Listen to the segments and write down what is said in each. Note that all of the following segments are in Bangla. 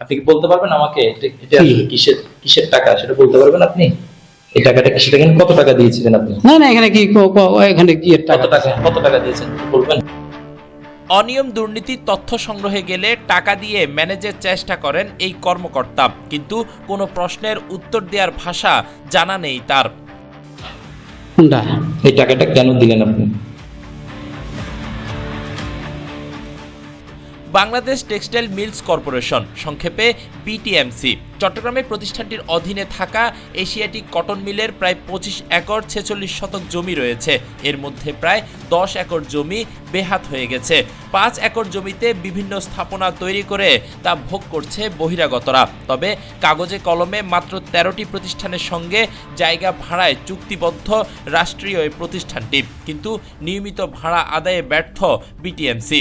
আপনি কি বলতে পারবেন আমাকে? এটা- কিসের কিসের টাকা? সেটা বলতে পারবেন আপনি? এই টাকাটা কিসের টাকা কত টাকা দিয়েছিলেন আপনি? না না এখানে কি এখানে কি কত টাকা? টাকা কত টাকা দিয়েছেন? বলবেন। অনিয়ম দুর্নীতির তথ্য সংগ্রহে গেলে টাকা দিয়ে ম্যানেজের চেষ্টা করেন এই কর্মকর্তা। কিন্তু কোনো প্রশ্নের উত্তর দেওয়ার ভাষা জানা নেই তার। এই টাকাটা কেন দিলেন আপনি? বাংলাদেশ টেক্সটাইল মিলস কর্পোরেশন, সংক্ষেপে বিটিএমসি চট্টগ্রামে প্রতিষ্ঠানটির অধীনে থাকা এশিয়াটিক কটন মিলের প্রায় পঁচিশ একর ছেচল্লিশ শতক জমি রয়েছে। এর মধ্যে প্রায় দশ একর জমি বেহাত হয়ে গেছে। পাঁচ একর জমিতে বিভিন্ন স্থাপনা তৈরি করে তা ভোগ করছে বহিরাগতরা। তবে কাগজে কলমে মাত্র তেরোটি প্রতিষ্ঠানের সঙ্গে জায়গা ভাড়ায় চুক্তিবদ্ধ রাষ্ট্রীয় এই প্রতিষ্ঠানটি। কিন্তু নিয়মিত ভাড়া আদায়ে ব্যর্থ বিটিএমসি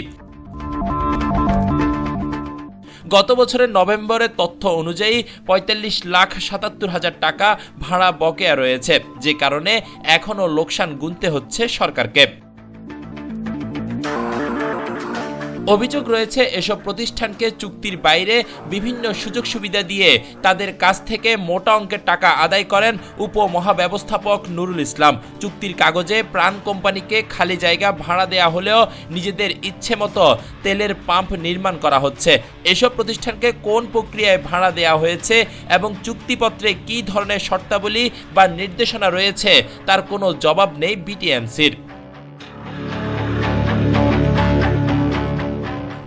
গত বছরের নভেম্বরের তথ্য অনুযায়ী পঁয়তাল্লিশ লাখ সাতাত্তর হাজার টাকা ভাড়া বকেয়া রয়েছে, যে কারণে এখনও লোকসান গুনতে হচ্ছে সরকারকে। অভিযোগ রয়েছে, এসব প্রতিষ্ঠানকে চুক্তির বাইরে বিভিন্ন সুযোগ সুবিধা দিয়ে তাদের কাছ থেকে মোটা অঙ্কের টাকা আদায় করেন উপমহাব্যবস্থাপক নুরুল ইসলাম। চুক্তির কাগজে প্রাণ কোম্পানিকে খালি জায়গা ভাড়া দেয়া হলেও নিজেদের ইচ্ছে মতো তেলের পাম্প নির্মাণ করা হচ্ছে। এসব প্রতিষ্ঠানকে কোন প্রক্রিয়ায় ভাড়া দেয়া হয়েছে এবং চুক্তিপত্রে কী ধরনের শর্তাবলী বা নির্দেশনা রয়েছে তার কোনো জবাব নেই বিটিএমসির।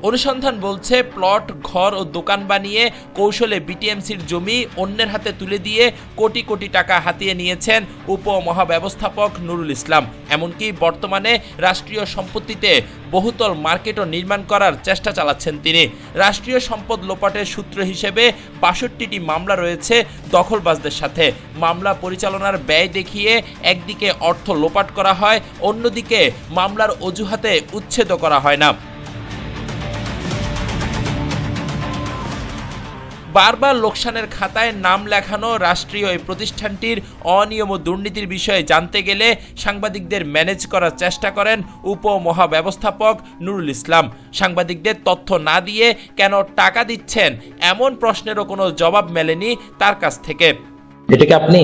অনুসন্ধান বলছে প্লট, ঘর ও দোকান বানিয়ে কৌশলে বিটিএমসির জমি অন্যের হাতে তুলে দিয়ে কোটি কোটি টাকা হাতিয়ে নিয়েছেন উপমহাব্যবস্থাপক নুরুল ইসলাম। এমনকি বর্তমানে রাষ্ট্রীয় সম্পত্তিতে বহুতল মার্কেটও নির্মাণ করার চেষ্টা চালাচ্ছেন তিনি। রাষ্ট্রীয় সম্পদ লোপাটের সূত্র হিসেবে বাষট্টিটি মামলা রয়েছে দখলবাজদের সাথে। মামলা পরিচালনার ব্যয় দেখিয়ে একদিকে অর্থ লোপাট করা হয়, অন্যদিকে মামলার অজুহাতে উচ্ছেদ করা হয় না। বারবার লোকসানের খাতায় নাম লেখানো রাষ্ট্রীয় এই প্রতিষ্ঠানটির অনিয়ম ও দুর্নীতির বিষয়ে জানতে গেলে সাংবাদিকদের ম্যানেজ করার চেষ্টা করেন উপমহাব্যবস্থাপক নুরুল ইসলাম। সাংবাদিকদের তথ্য না দিয়ে কেন টাকা দিচ্ছেন এমন প্রশ্নেরও কোনো জবাব মেলেনি তার কাছ থেকে। এটা কি আপনি?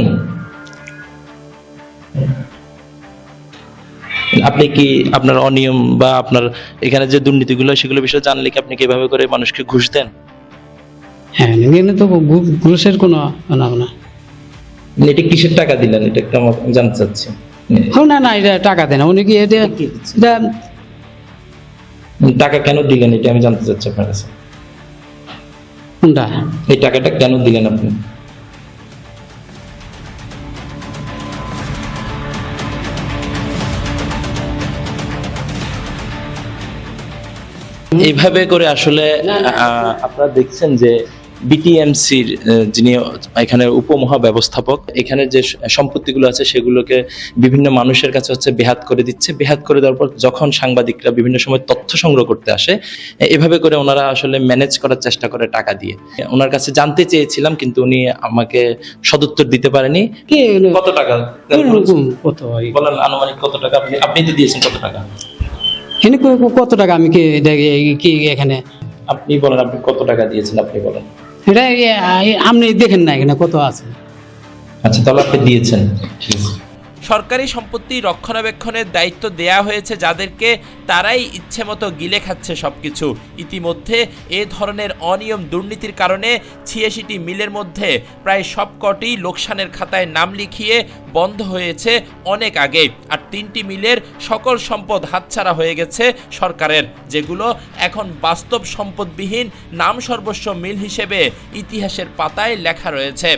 আপনি কি আপনার অনিয়ম বা আপনার এখানে যে দুর্নীতিগুলো, সেগুলো বিষয়ে জানলে কি আপনি কীভাবে করে মানুষকে ঘুষ দেন? হ্যাঁ এখানে তো কোনো না। না এটা কিসের টাকা দিলেন? এটা একটু জানতে চাচ্ছি। ও না না এটা টাকা দেয় না উনি কি এটা এটা টাকা কেন দিলেন? এটা আমি জানতে চাচ্ছি আপনার কাছে। কোনটা? এই টাকাটা কেন দিলেন আপনি? এইভাবে করে আসলে আপনারা দেখছেন যে বিটিএমসির যিনি এখানে উপমহা ব্যবস্থাপক এখানে যে সম্পত্তিগুলো আছে সেগুলোকে বিভিন্ন মানুষের কাছে হচ্ছে বেহাত করে দিচ্ছে। বেহাত করে দেওয়ার পর যখন সাংবাদিকরা বিভিন্ন সময় তথ্য সংগ্রহ করতে আসে এভাবে করে ওনারা আসলে ম্যানেজ করার চেষ্টা করে টাকা দিয়ে। ওনার কাছে জানতে চেয়েছিলাম কিন্তু উনি আমাকে সদুত্তর দিতে পারেনি। কত টাকা? কত বলেন আনুমানিক কত টাকা? আপনি আপনি তো দিয়েছেন কত টাকা? এখানে কত টাকা আমি কি কি এখানে? আপনি বলেন আপনি কত টাকা দিয়েছেন? আপনি বলেন। এটা আপনি দেখেন না এখানে কত আছে। আচ্ছা তাহলে আপনি দিয়েছেন। ঠিক আছে সরকারি সম্পত্তি রক্ষণাবেক্ষণের দায়িত্ব দেয়া হয়েছে যাদেরকে তারাই ইচ্ছে মতো গিলে খাচ্ছে সব কিছু ইতিমধ্যে এ ধরনের অনিয়ম দুর্নীতির কারণে ছিয়াশিটি মিলের মধ্যে প্রায় সবকটি লোকসানের খাতায় নাম লিখিয়ে বন্ধ হয়েছে অনেক আগে। আর তিনটি মিলের সকল সম্পদ হাতছাড়া হয়ে গেছে সরকারের, যেগুলো এখন বাস্তব সম্পদবিহীন নাম সর্বস্ব মিল হিসেবে ইতিহাসের পাতায় লেখা রয়েছে।